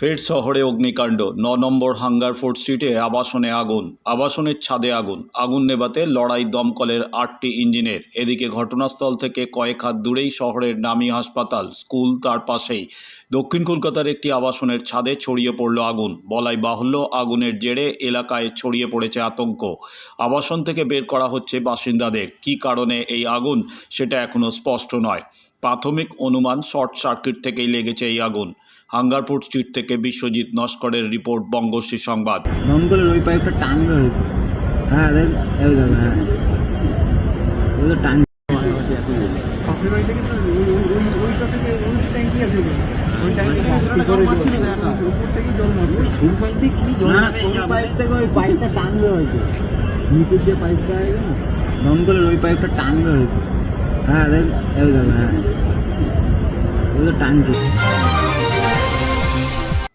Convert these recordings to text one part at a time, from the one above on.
ফের শহরে অগ্নিকাণ্ড। ন নম্বর হাঙ্গার ফোর্ট স্ট্রিটে আবাসনে আগুন, আবাসনের ছাদে আগুন আগুন নেভাতে লড়াই দমকলের আটটি ইঞ্জিনের। এদিকে ঘটনাস্থল থেকে কয়েক হাত দূরেই শহরের নামী হাসপাতাল, স্কুল তার পাশেই। দক্ষিণ কলকাতার একটি আবাসনের ছাদে ছড়িয়ে পড়ল আগুন। বলাই বাহুল্য, আগুনের জেরে এলাকায় ছড়িয়ে পড়েছে আতঙ্ক। আবাসন থেকে বের করা হচ্ছে বাসিন্দাদের। কী কারণে এই আগুন, সেটা এখনও স্পষ্ট নয়। প্রাথমিক অনুমান শর্ট সার্কিট থেকেই লেগেছে এই আগুন। হাঙ্গারপুর স্ট্রিট থেকে বিশ্বজিৎ নস্করের রিপোর্ট বঙ্গশ্রী সংবাদ। দমকলের ওই পাইপটা টানবে হ্যাঁ হ্যাঁ। টান নিচের যে পাইপটা দমকলের ওই পাইপটা টানবে হ্যাঁ হ্যাঁ। টানছে।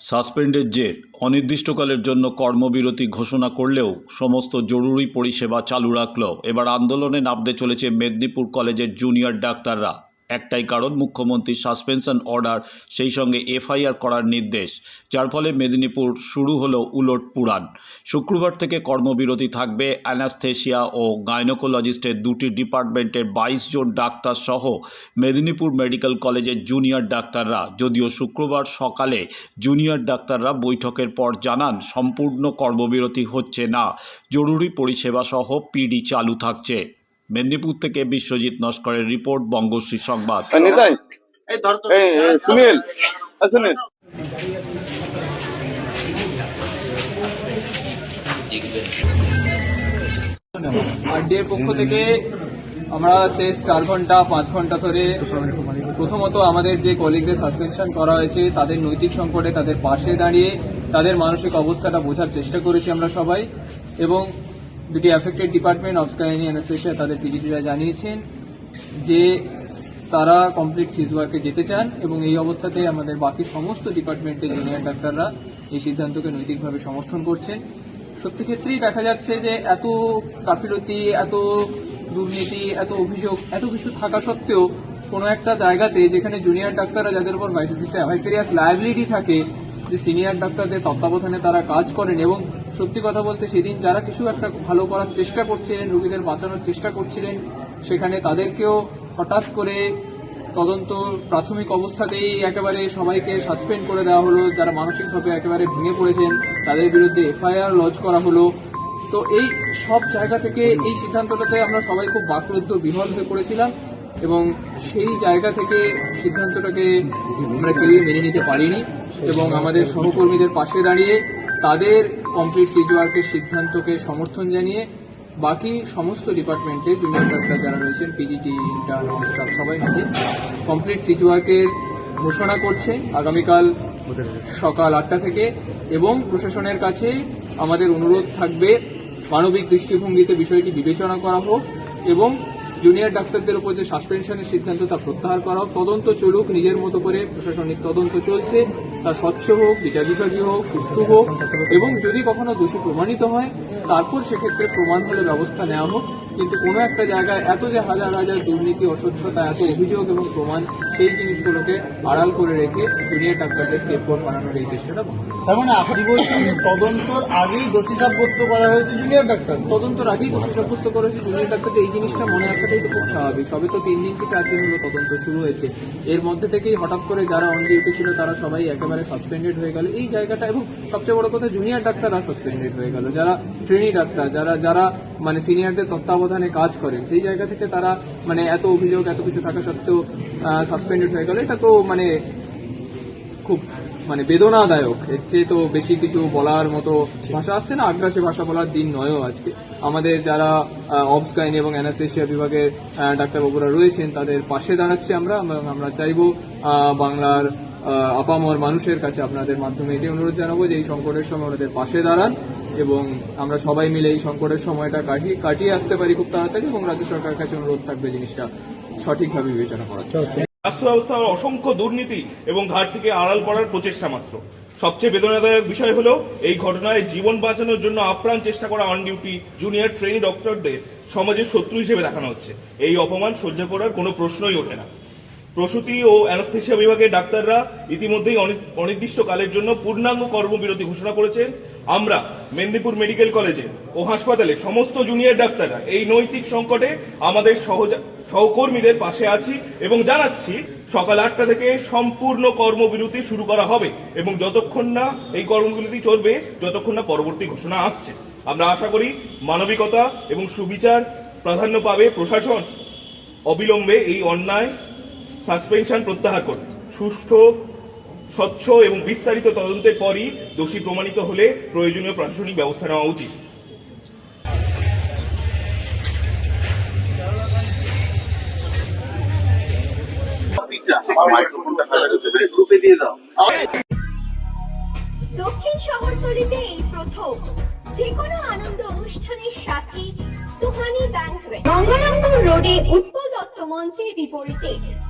সাসপেন্ডের জের অনির্দিষ্টকালের জন্য কর্মবিরতি ঘোষণা করলেও সমস্ত জরুরি পরিষেবা চালু রাখল এবার আন্দোলনে নামতে চলেছে মেদিনীপুর কলেজের জুনিয়র ডাক্তাররা। একটাই কারণ, মুখ্যমন্ত্রীর সাসপেনশন অর্ডার সেই সঙ্গে এফআইআর করার নির্দেশ, যার ফলে মেদিনীপুর শুরু হলো উলট পুরাণ। শুক্রবার থেকে কর্মবিরতি থাকবে অ্যানাস্থেশিয়া ও গাইনোকোলজিস্টের দুটি ডিপার্টমেন্টের বাইশ জন ডাক্তার সহ মেদিনীপুর মেডিকেল কলেজের জুনিয়র ডাক্তাররা। যদিও শুক্রবার সকালে জুনিয়র ডাক্তাররা বৈঠকের পর জানান, সম্পূর্ণ কর্মবিরতি হচ্ছে না, জরুরি পরিষেবা সহ পিডি চালু থাকছে। মেদিনীপুর থেকে বিশ্বজিৎ নস্করের রিপোর্ট বঙ্গশ্রী সংবাদ। এই নিতাই। এই এই, সুনীল। সুনীল। আরডিএর পক্ষ থেকে আমরা শেষ চার ঘণ্টা পাঁচ ঘণ্টা ধরে প্রথমত আমাদের যে কলিগদের সাসপেনশন করা হয়েছে তাদের নৈতিক সংকটে তাদের পাশে দাঁড়িয়ে তাদের মানসিক অবস্থাটা বোঝার চেষ্টা করেছি আমরা সবাই এবং দুটি affected department of skinny anaesthesia তাদের পিজিটিরা জানিয়েছেন যে তারা কমপ্লিট সিজ ওয়ার্কে যেতে চান এবং এই অবস্থাতে আমাদের বাকি সমস্ত ডিপার্টমেন্টের জুনিয়র ডাক্তাররা এই সিদ্ধান্তকে নৈতিকভাবে সমর্থন করছেন। সত্যি ক্ষেত্রেই দেখা যাচ্ছে যে এত গাফিলতি, এত দুর্নীতি, এত অভিযোগ, এত কিছু থাকা সত্ত্বেও কোনো একটা জায়গাতে যেখানে জুনিয়র ডাক্তাররা যাদের উপর ভাইসেরিয়াস লায়াবিলিটি থাকে যে সিনিয়র ডাক্তারদের তত্ত্বাবধানে তারা কাজ করেন এবং সত্যি কথা বলতে সেদিন যারা কিছু একটা ভালো করার চেষ্টা করছিলেন, রুগীদের বাঁচানোর চেষ্টা করছিলেন, সেখানে তাদেরকেও হঠাৎ করে তদন্ত প্রাথমিক অবস্থাতেই একেবারে সবাইকে সাসপেন্ড করে দেওয়া হলো। যারা মানসিকভাবে একেবারে ভেঙে পড়েছেন, তাদের বিরুদ্ধে এফআইআর লজ করা হলো। তো এই সব জায়গা থেকে এই সিদ্ধান্তটাতে আমরা সবাই খুব বাকরুদ্ধ বিহল হয়ে পড়েছিলাম এবং সেই জায়গা থেকে সিদ্ধান্তটাকে আমরা কেউই মেনে নিতে পারিনি। এবং আমাদের সহকর্মীদের পাশে দাঁড়িয়ে তাদের কমপ্লিট সিজ ওয়ার্কের সিদ্ধান্তকে সমর্থন জানিয়ে বাকি সমস্ত ডিপার্টমেন্টে জুনিয়র ডাক্তার যারা রয়েছেন পিজিটি ইন্টার্ন স্টাফ সবাই মিলে কমপ্লিট সিজ ওয়ার্কের ঘোষণা করছে আগামীকাল সকাল আটটা থেকে এবং প্রশাসনের কাছে আমাদের অনুরোধ থাকবে মানবিক দৃষ্টিভঙ্গিতে বিষয়টি বিবেচনা করা হোক এবং জুনিয়র ডাক্তারদের উপর যে সাসপেনশনের সিদ্ধান্ত তা প্রত্যাহার করা হোক, তদন্ত চলুক, নিজের মতো করে প্রশাসনিক তদন্ত চলছে, তা স্বচ্ছ হোক বিচার বিভাগীয় হোক, সুষ্ঠু হোক, এবং যদি কখনো দোষী প্রমাণিত হয়, তারপর সেক্ষেত্রে প্রমাণ হলে ব্যবস্থা নেওয়া হোক। কিন্তু কোনো একটা জায়গায় এত যে হাজার হাজার দুর্নীতি অস্বচ্ছতা এত অভিযোগ এবং প্রমাণ সেই জিনিসগুলোকে আড়াল করে রেখে জুনিয়র ডাক্তারদের স্টেপ ফোর বানানোর এই চেষ্টাটা বন্ধ। তার মানে আপনি বলছেন যে তদন্তর আগেই দোষী সাব্যস্ত করা হয়েছে জুনিয়র ডাক্তার। তদন্তর আগেই দোষী সাব্যস্ত করেছে জুনিয়র ডাক্তারদের এই জিনিসটা মনে আসাটাই তো খুব স্বাভাবিক। সবে তো তিন দিন কি চার দিন হলো তদন্ত শুরু হয়েছে। এর মধ্যে থেকেই হঠাৎ করে যারা অন ডিউটি ছিল তারা সবাই একেবারে সাসপেন্ডেড হয়ে গেল। এই জায়গাটা এবং সবচেয়ে বড় কথা জুনিয়র ডাক্তাররা সাসপেন্ডেড হয়ে গেল। যারা ট্রেনি ডাক্তার যারা যারা মানে সিনিয়রদের তত্ত্বাবধানে কাজ করেন। সেই জায়গা থেকে তারা মানে এত অভিযোগ, এত কিছু থাকা সত্ত্বেও সাসপেন্ডেড হয়ে গেল। এটা তো মানে খুব মানে বেদনাদায়ক। এর চেয়ে তো বেশি কিছু বলার মতো ভাষা আসছে না। আগ্রাসী ভাষা বলার দিন নয়ও আজকে। আমাদের যারা অবস গাইনি এবং অ্যানাস্থেশিয়া বিভাগের ডাক্তারবাবুরা রয়েছেন, তাদের পাশে দাঁড়াচ্ছি আমরা- আমরা চাইব বাংলার আপামর মানুষের কাছে আপনাদের মাধ্যমে এটি অনুরোধ জানাব যে এই সংকটের সময় ওনাদের পাশে দাঁড়ান। এবং আমরা সবাই মিলে এই সংকটের সময়টা কাটিয়ে কাটিয়ে আসতে পারি খুব তাড়াতাড়ি এবং রাজ্য সরকারের কাছে অনুরোধ থাকবে জিনিসটা সঠিকভাবে বিবেচনা করার জন্য। স্বাস্থ্য ব্যবস্থার অসংখ্য দুর্নীতি এবং ঘাট থেকে আড়াল করার প্রচেষ্টা মাত্র। সবচেয়ে বেদনাদায়ক বিষয় হলো এই ঘটনায় জীবন বাঁচানোর জন্য আপ্রাণ চেষ্টা করা অন ডিউটি জুনিয়র ট্রেনি ডক্টরদের সমাজের শত্রু হিসেবে দেখানো হচ্ছে। এই অপমান সহ্য করার কোনো প্রশ্নই ওঠে না। প্রসূতি ও অ্যানাস্থেশিয়া বিভাগের ডাক্তাররা ইতিমধ্যেই অনি- অনির্দিষ্টকালের জন্য পূর্ণাঙ্গ কর্মবিরতি ঘোষণা করেছেন। আমরা মেদিনীপুর মেডিকেল কলেজে ও হাসপাতালে সমস্ত জুনিয়র ডাক্তাররা এই নৈতিক সংকটে আমাদের সহকর্মীদের পাশে আছি এবং জানাচ্ছি সকাল আটটা থেকে সম্পূর্ণ কর্মবিরতি শুরু করা হবে এবং যতক্ষণ না এই কর্মবিরতি চলবে, যতক্ষণ না পরবর্তী ঘোষণা আসছে। আমরা আশা করি মানবিকতা এবং সুবিচার প্রাধান্য পাবে প্রশাসন। অবিলম্বে এই অন্যায় সাসপেনশন প্রত্যাহার করবে সুষ্ঠু, স্বচ্ছ এবং বিস্তারিত তদন্তের পরই দোষী প্রমাণিত হলে প্রয়োজনীয় প্রশাসনিক ব্যবস্থা নেওয়া উচিত। দক্ষিণ শহরতলিতে এই প্রথম। যে কোনো আনন্দ অনুষ্ঠানের সাথে সুহানি ব্যাংকুয়েট গঙ্গারামপুর রোডে উৎপল দত্ত মঞ্চের বিপরীতে